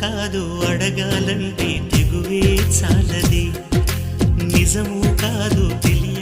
కాదు అడగాలంటే తెగువే చాలది. నిజము కాదు తెలియ